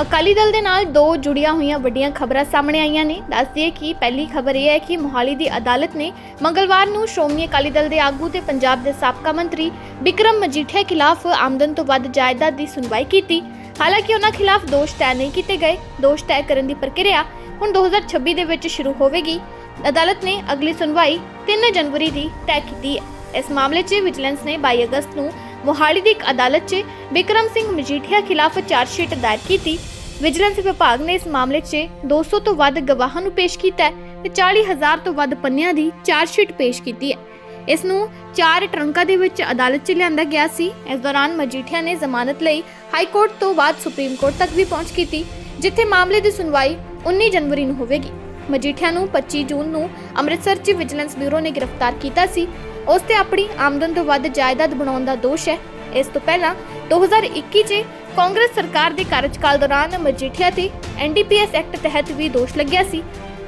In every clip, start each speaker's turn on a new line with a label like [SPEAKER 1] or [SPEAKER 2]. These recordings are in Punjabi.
[SPEAKER 1] ਅਕਾਲੀ ਦਲ ਦੇ ਨਾਲ ਦੋ ਜੁੜੀਆਂ ਹੋਈਆਂ ਵੱਡੀਆਂ ਖਬਰਾਂ ਸਾਹਮਣੇ ਆਈਆਂ ਨੇ। ਦੱਸ ਦਈਏ ਕਿ ਪਹਿਲੀ ਖਬਰ ਇਹ ਹੈ ਕਿ ਮੋਹਾਲੀ ਦੀ ਅਦਾਲਤ ਨੇ ਮੰਗਲਵਾਰ ਨੂੰ ਸ਼੍ਰੋਮਣੀ ਅਕਾਲੀ ਦਲ ਦੇ ਆਗੂ ਤੇ ਪੰਜਾਬ ਦੇ ਸਾਬਕਾ ਮੰਤਰੀ ਵਿਕਰਮ ਮਜੀਠੀਆ ਖਿਲਾਫ ਆਮਦਨ ਤੋਂ ਵੱਧ ਜਾਇਦਾਦ ਦੀ ਸੁਣਵਾਈ ਕੀਤੀ। ਹਾਲਾਂਕਿ ਉਹਨਾਂ ਖਿਲਾਫ ਦੋਸ਼ ਤੈਅ ਨਹੀਂ ਕੀਤੇ ਗਏ। ਦੋਸ਼ ਤੈਅ ਕਰਨ ਦੀ ਪ੍ਰਕਿਰਿਆ ਹੁਣ 2026 ਦੇ ਵਿੱਚ ਸ਼ੁਰੂ ਹੋਵੇਗੀ। ਅਦਾਲਤ ਨੇ ਅਗਲੀ ਸੁਣਵਾਈ 3 ਜਨਵਰੀ ਦੀ ਤੈਅ ਕੀਤੀ ਹੈ। ਇਸ ਮਾਮਲੇ 'ਚ ਵਿਜੀਲੈਂਸ ਨੇ 22 ਅਗਸਤ ਨੂੰ ਮੋਹਾਲੀ ਦੀ ਇੱਕ ਅਦਾਲਤ 'ਚ ਵਿਕਰਮ ਸਿੰਘ ਮਜੀਠੀਆ ਖਿਲਾਫ ਚਾਰਜਸ਼ੀਟ ਦਾਇਰ ਕੀਤੀ। ਵਿਜੀਲੈਂਸ ਵਿਭਾਗ ਨੇ ਇਸ ਮਾਮਲੇ 'ਚ 200 ਤੋਂ ਵੱਧ ਗਵਾਹਾਂ ਨੂੰ ਪੇਸ਼ ਕੀਤਾ ਤੇ 40000 ਤੋਂ ਵੱਧ ਪੰਨਿਆਂ ਦੀ ਚਾਰਜਸ਼ੀਟ ਪੇਸ਼ ਕੀਤੀ ਹੈ। ਇਸ ਨੂੰ ਚਾਰ ਟਰੰਕਾਂ ਦੇ ਵਿੱਚ ਅਦਾਲਤ 'ਚ ਲਿਆਂਦਾ ਗਿਆ ਸੀ। ਇਸ ਦੌਰਾਨ ਮਜੀਠੀਆ ਨੇ ਜ਼ਮਾਨਤ ਲਈ ਹਾਈ ਕੋਰਟ ਤੋਂ ਬਾਅਦ ਸੁਪਰੀਮ ਕੋਰਟ ਤੱਕ ਵੀ ਪਹੁੰਚ ਕੀਤੀ, ਜਿੱਥੇ ਮਾਮਲੇ ਦੀ ਸੁਣਵਾਈ 19 ਜਨਵਰੀ ਨੂੰ ਹੋਵੇਗੀ। ਮਜੀਠੀਆ ਨੂੰ 25 ਜੂਨ ਨੂੰ ਅੰਮ੍ਰਿਤਸਰ 'ਚ ਵਿਜੀਲੈਂਸ ਬਿਊਰੋ ਨੇ ਗ੍ਰਿਫਤਾਰ ਕੀਤਾ ਸੀ। ਉਸ ਤੇ ਆਪਣੀ ਆਮਦਨ ਤੋਂ ਵੱਧ ਜਾਇਦਾਦ ਬਣਾਉਣ ਦਾ ਦੋਸ਼ ਹੈ। ਇਸ ਤੋਂ ਪਹਿਲਾਂ 2021 'ਚ ਕਾਂਗਰਸ ਸਰਕਾਰ ਦੇ ਕਾਰਜਕਾਲ ਦੌਰਾਨ ਮਜੀਠੀਆ ਤੇ ਐਨਡੀਪੀਐਸ ਐਕਟ ਤਹਿਤ ਵੀ ਦੋਸ਼ ਲੱਗਿਆ ਸੀ।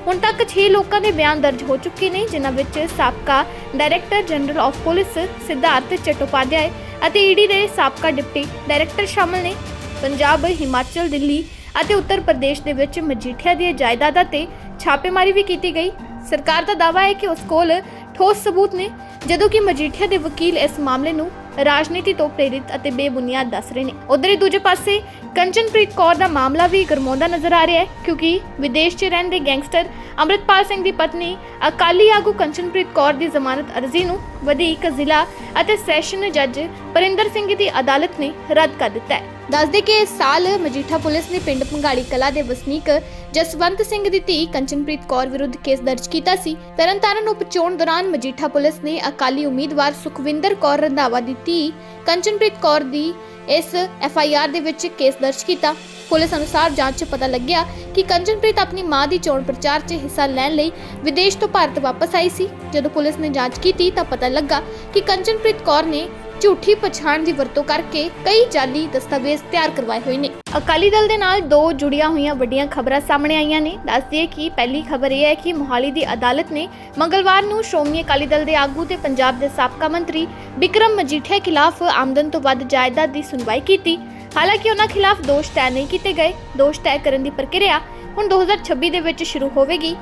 [SPEAKER 1] ਹੁਣ ਤੱਕ 6 ਲੋਕਾਂ ਦੇ ਬਿਆਨ ਦਰਜ ਹੋ ਚੁੱਕੇ ਨੇ, ਜਿਨ੍ਹਾਂ ਵਿੱਚ ਸਾਬਕਾ director general of police Siddharth Chattopadhyay ਅਤੇ ਈਡੀ ਦੇ ਸਾਬਕਾ ਡਿਪਟੀ ਡਾਇਰੈਕਟਰ ਸ਼ਾਮਲ ਨੇ। ਪੰਜਾਬ, ਹਿਮਾਚਲ, ਦਿੱਲੀ ਅਤੇ ਉੱਤਰ ਪ੍ਰਦੇਸ਼ ਦੇ ਵਿੱਚ ਮਜੀਠੀਆ ਦੀਆਂ ਜਾਇਦਾਦਾਂ ਤੇ ਛਾਪੇਮਾਰੀ ਵੀ ਕੀਤੀ ਗਈ। ਸਰਕਾਰ ਦਾ ਦਾਅਵਾ ਹੈ ਕਿ ਉਸ ਕੋਲ ਠੋਸ ਸਬੂਤ ਨੇ, ਜਦੋਂ ਕਿ ਮਜੀਠੀਆ ਦੇ ਵਕੀਲ ਇਸ ਮਾਮਲੇ ਨੂੰ ਰਾਜਨੀਤੀ ਤੋਂ ਪ੍ਰੇਰਿਤ ਅਤੇ ਬੇਬੁਨਿਆਦ ਦੱਸ ਰਹੇ ਨੇ। ਉਧਰ ਹੀ ਦੂਜੇ ਪਾਸੇ, ਕੰਚਨਪ੍ਰੀਤ ਕੌਰ ਦਾ ਮਾਮਲਾ ਵੀ ਗਰਮਾਉਂਦਾ ਨਜ਼ਰ ਆ ਰਿਹਾ ਹੈ, ਕਿਉਂਕਿ ਵਿਦੇਸ਼ 'ਚ ਰਹਿੰਦੇ ਗੈਂਗਸਟਰ ਅੰਮ੍ਰਿਤਪਾਲ ਸਿੰਘ ਦੀ ਪਤਨੀ ਅਕਾਲੀ ਆਗੂ ਕੰਚਨਪ੍ਰੀਤ ਕੌਰ ਦੀ ਜ਼ਮਾਨਤ ਅਰਜ਼ੀ ਨੂੰ ਵਧੀਕ ਜ਼ਿਲ੍ਹਾ ਅਤੇ ਸੈਸ਼ਨ ਜੱਜ ਪਰਿੰਦਰ ਸਿੰਘ ਦੀ ਅਦਾਲਤ ਨੇ ਰੱਦ ਕਰ ਦਿੱਤਾ ਹੈ। ਦੱਸਦੇ ਕਿ ਇਸ ਸਾਲ ਮਜੀਠਾ ਪੁਲਿਸ ਨੇ ਪਿੰਡ ਭੰਗਾੜੀ ਕਲਾ ਦੇ ਵਸਨੀਕ ਜਸਵੰਤ ਸਿੰਘ ਦੀ ਧੀ ਕੰਚਨਪ੍ਰੀਤ ਕੌਰ ਵਿਰੁੱਧ ਕੇਸ ਦਰਜ ਕੀਤਾ ਸੀ। ਤਰਨਤਾਰਨ ਉਪਚੋਣ ਦੌਰਾਨ ਮਜੀਠਾ ਪੁਲਿਸ ਨੇ ਅਕਾਲੀ ਉਮੀਦਵਾਰ ਸੁਖਵਿੰਦਰ ਕੌਰ ਰੰਧਾਵਾ ਦੀ ਧੀ ਕੰਚਨਪ੍ਰੀਤ ਕੌਰ ਦੀ ਇਸ ਐਫ ਆਈ ਆਰ ਦੇ ਵਿੱਚ ਕੇਸ ਦਰਜ ਕੀਤਾ। ਪੁਲਿਸ ਅਨੁਸਾਰ ਜਾਂਚ 'ਚ ਪਤਾ ਲੱਗਿਆ ਕਿ ਕੰਚਨਪ੍ਰੀਤ ਆਪਣੀ ਮਾਂ ਦੀ ਚੋਣ ਪ੍ਰਚਾਰ 'ਚ ਹਿੱਸਾ ਲੈਣ ਲਈ ਵਿਦੇਸ਼ ਤੋਂ ਭਾਰਤ ਵਾਪਸ ਆਈ ਸੀ। ਜਦੋਂ ਪੁਲਿਸ ਨੇ ਜਾਂਚ ਕੀਤੀ ਤਾਂ ਪਤਾ ਲੱਗਾ ਕਿ ਕੰਚਨਪ੍ਰੀਤ ਕੌਰ ਨੇ ਝੂਠੀ ਪਛਾਣ ਦੀ ਵਰਤੋਂ ਕਰਕੇ ਕਈ ਜਾਲੀ ਦਸਤਾਵੇਜ਼ ਤਿਆਰ ਕਰਵਾਏ ਹੋਏ ਨੇ। ਅਕਾਲੀ ਦਲ ਦੇ ਨਾਲ ਦੋ ਜੁੜੀਆਂ ਹੋਈਆਂ ਵੱਡੀਆਂ ਖਬਰਾਂ ਸਾਹਮਣੇ ਆਈਆਂ ਨੇ। ਦੱਸ ਦਈਏ ਕਿ ਪਹਿਲੀ ਖਬਰ ਇਹ ਹੈ ਕਿ ਮੋਹਾਲੀ ਦੀ ਅਦਾਲਤ ਨੇ ਮੰਗਲਵਾਰ ਨੂੰ ਸ਼੍ਰੋਮਣੀ ਅਕਾਲੀ ਦਲ ਦੇ ਆਗੂ ਤੇ ਪੰਜਾਬ ਦੇ ਸਾਬਕਾ ਮੰਤਰੀ ਵਿਕਰਮ ਮਜੀਠੀਆ ਖਿਲਾਫ ਆਮਦਨ ਤੋਂ ਵੱਧ ਜਾਇਦਾਦ ਦੀ ਸੁਣਵਾਈ ਕੀਤੀ। ਹਾਲਾਂਕਿ ਉਹਨਾਂ ਖਿਲਾਫ ਦੋਸ਼ ਤੈਅ ਨਹੀਂ ਕੀਤੇ ਗਏ। ਦੋਸ਼ ਤੈਅ ਕਰਨ ਦੀ ਪ੍ਰਕਿਰਿਆ ਹੁਣ 2026 ਦੇ ਵਿੱਚ ਸ਼ੁਰੂ ਹੋਵੇਗੀ।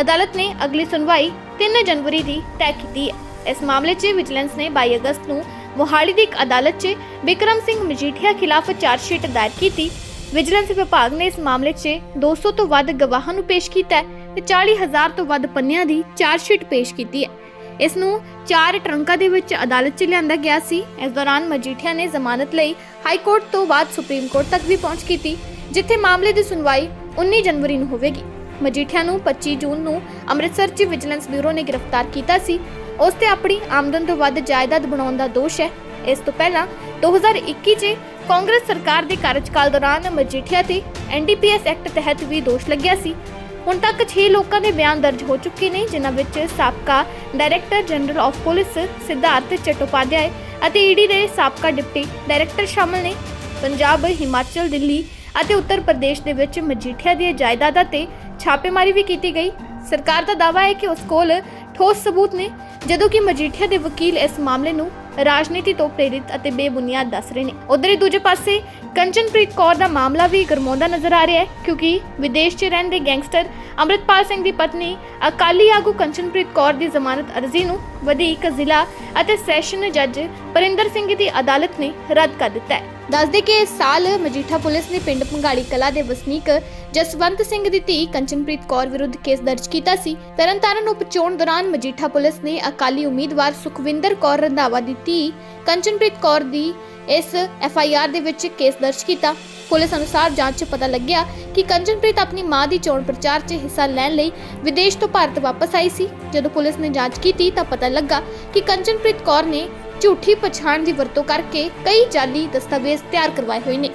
[SPEAKER 1] ਅਦਾਲਤ ਨੇ ਅਗਲੀ ਸੁਣਵਾਈ 3 ਜਨਵਰੀ ਦੀ ਤੈਅ ਕੀਤੀ ਹੈ। ਇਸ ਮਾਮਲੇ 'ਚ ਵਿਜੀਲੈਂਸ ਨੇ 22 ਅਗਸਤ ਨੂੰ ਮੋਹਾਲੀ ਦੀ ਇੱਕ ਅਦਾਲਤ 'ਚ ਵਿਕਰਮ ਸਿੰਘ ਮਜੀਠੀਆ ਖਿਲਾਫ ਚਾਰਜਸ਼ੀਟ ਦਾਇਰ ਕੀਤੀ। ਵਿਜੀਲੈਂਸ ਵਿਭਾਗ ਨੇ ਇਸ ਮਾਮਲੇ 'ਚ 200 ਤੋਂ ਵੱਧ ਗਵਾਹਾਂ ਨੂੰ ਪੇਸ਼ ਕੀਤਾ ਹੈ ਤੇ 40000 ਤੋਂ ਵੱਧ ਪੰਨਿਆਂ ਦੀ ਚਾਰਜਸ਼ੀਟ ਪੇਸ਼ ਕੀਤੀ ਹੈ। ਇਸ ਨੂੰ ਚਾਰ ਟਰੰਕਾਂ ਦੇ ਵਿੱਚ ਅਦਾਲਤ 'ਚ ਲਿਆਂਦਾ ਗਿਆ ਸੀ। ਇਸ ਦੌਰਾਨ ਮਜੀਠੀਆ ਨੇ ਜ਼ਮਾਨਤ ਲਈ ਹਾਈ ਕੋਰਟ ਤੋਂ ਬਾਅਦ ਸੁਪਰੀਮ ਕੋਰਟ ਤੱਕ ਵੀ ਪਹੁੰਚ ਕੀਤੀ, ਜਿੱਥੇ ਮਾਮਲੇ ਦੀ ਸੁਣਵਾਈ 19 ਜਨਵਰੀ ਨੂੰ ਹੋਵੇਗੀ। ਮਜੀਠੀਆ ਨੂੰ 25 ਜੂਨ ਨੂੰ ਅੰਮ੍ਰਿਤਸਰ 'ਚ ਵਿਜੀਲੈਂਸ ਬਿਊਰੋ ਨੇ ਗ੍ਰਿਫਤਾਰ ਕੀਤਾ ਸੀ। ਉਸ ਤੇ ਆਪਣੀ ਆਮਦਨ ਤੋਂ ਵੱਧ ਜਾਇਦਾਦ ਬਣਾਉਣ ਦਾ ਦੋਸ਼ ਹੈ। ਇਸ ਤੋਂ ਪਹਿਲਾਂ 2021 'ਚ ਕਾਂਗਰਸ ਸਰਕਾਰ ਦੇ ਕਾਰਜਕਾਲ ਦੌਰਾਨ ਮਜੀਠੀਆ ਤੇ ਐਨਡੀਪੀਐਸ ਐਕਟ ਤਹਿਤ ਵੀ ਦੋਸ਼ ਲੱਗਿਆ ਸੀ। ਹੁਣ ਤੱਕ 6 ਲੋਕਾਂ ਦੇ ਬਿਆਨ ਦਰਜ ਹੋ ਚੁੱਕੇ ਨੇ, ਜਿਨ੍ਹਾਂ ਵਿੱਚ ਸਾਬਕਾ director general of police Siddharth Chattopadhyay ਅਤੇ ਈਡੀ ਦੇ ਸਾਬਕਾ ਡਿਪਟੀ ਡਾਇਰੈਕਟਰ ਸ਼ਾਮਲ ਨੇ। ਪੰਜਾਬ, ਹਿਮਾਚਲ, ਦਿੱਲੀ ਅਤੇ ਉੱਤਰ ਪ੍ਰਦੇਸ਼ ਦੇ ਵਿੱਚ ਮਜੀਠੀਆ ਦੀਆਂ ਜਾਇਦਾਦਾਂ ਤੇ ਛਾਪੇਮਾਰੀ ਵੀ ਕੀਤੀ ਗਈ। ਸਰਕਾਰ ਦਾ ਦਾਅਵਾ ਹੈ ਕਿ ਉਸ ਕੋਲ ਠੋਸ ਸਬੂਤ ਨੇ। ਜਦੋਂ ਕਿ ਮਜੀਠੀਆ ਦੇ ਵਕੀਲ ਇਸ ਮਾਮਲੇ ਨੂੰ ਰਾਜਨੀਤੀ ਤੋਂ ਪ੍ਰੇਰਿਤ ਅਤੇ ਬੇਬੁਨਿਆਦ ਦੱਸ ਰਹੇ ਨੇ। ਉਧਰ ਹੀ ਦੂਜੇ ਪਾਸੇ ਕੰਚਨਪ੍ਰੀਤ ਕੌਰ ਦਾ ਮਾਮਲਾ ਵੀ ਗਰਮਾਉਂਦਾ ਨਜ਼ਰ ਆ ਰਿਹਾ ਹੈ, ਕਿਉਂਕਿ ਵਿਦੇਸ਼ 'ਚ ਰਹਿੰਦੇ ਗੈਂਗਸਟਰ ਅੰਮ੍ਰਿਤਪਾਲ ਸਿੰਘ ਦੀ ਪਤਨੀ ਅਕਾਲੀ ਆਗੂ ਕੰਚਨਪ੍ਰੀਤ ਕੌਰ ਦੀ ਜ਼ਮਾਨਤ ਅਰਜ਼ੀ ਨੂੰ ਵਧੀਕ ਜ਼ਿਲ੍ਹਾ ਅਤੇ ਸੈਸ਼ਨ ਜੱਜ ਪਰਿੰਦਰ ਸਿੰਘ ਦੀ ਅਦਾਲਤ ਨੇ ਰੱਦ ਕਰ ਦਿੱਤਾ ਹੈ। ਦੱਸਦੇ ਕਿ ਇਸ ਸਾਲ ਮਜੀਠਾ ਪੁਲਿਸ ਨੇ ਪਿੰਡ ਭੰਗਾੜੀ ਕਲਾ ਦੇ ਵਸਨੀਕ ਜਸਵੰਤ ਸਿੰਘ ਦੀ ਧੀ ਕੰਚਨਪ੍ਰੀਤ ਕੌਰ ਵਿਰੁੱਧ ਕੇਸ ਦਰਜ ਕੀਤਾ ਸੀ। ਤਰਨਤਾਰਨ ਉਪਚੋਣ ਦੌਰਾਨ ਮਜੀਠਾ ਪੁਲਿਸ ਨੇ ਅਕਾਲੀ ਉਮੀਦਵਾਰ ਸੁਖਵਿੰਦਰ ਕੌਰ ਰੰਧਾਵਾ ਦੀ ਧੀ ਕੰਚਨਪ੍ਰੀਤ ਕੌਰ ਦੀ ਇਸ ਐਫ ਆਈ ਆਰ ਦੇ ਵਿੱਚ ਕੇਸ ਦਰਜ ਕੀਤਾ। ਪੁਲਿਸ ਅਨੁਸਾਰ ਜਾਂਚ 'ਚ ਪਤਾ ਲੱਗਿਆ ਕਿ ਕੰਚਨਪ੍ਰੀਤ ਆਪਣੀ ਮਾਂ ਦੀ ਚੋਣ ਪ੍ਰਚਾਰ 'ਚ ਹਿੱਸਾ ਲੈਣ ਲਈ ਵਿਦੇਸ਼ ਤੋਂ ਭਾਰਤ ਵਾਪਸ ਆਈ ਸੀ। ਜਦੋਂ ਪੁਲਿਸ ਨੇ ਜਾਂਚ ਕੀਤੀ ਤਾਂ ਪਤਾ ਲੱਗਾ ਕਿ ਕੰਚਨਪ੍ਰੀਤ ਕੌਰ ਨੇ ਝੂਠੀ ਪਛਾਣ ਦੀ ਵਰਤੋਂ ਕਰਕੇ ਕਈ ਜਾਲੀ ਦਸਤਾਵੇਜ਼ ਤਿਆਰ ਕਰਵਾਏ ਹੋਏ ਨੇ।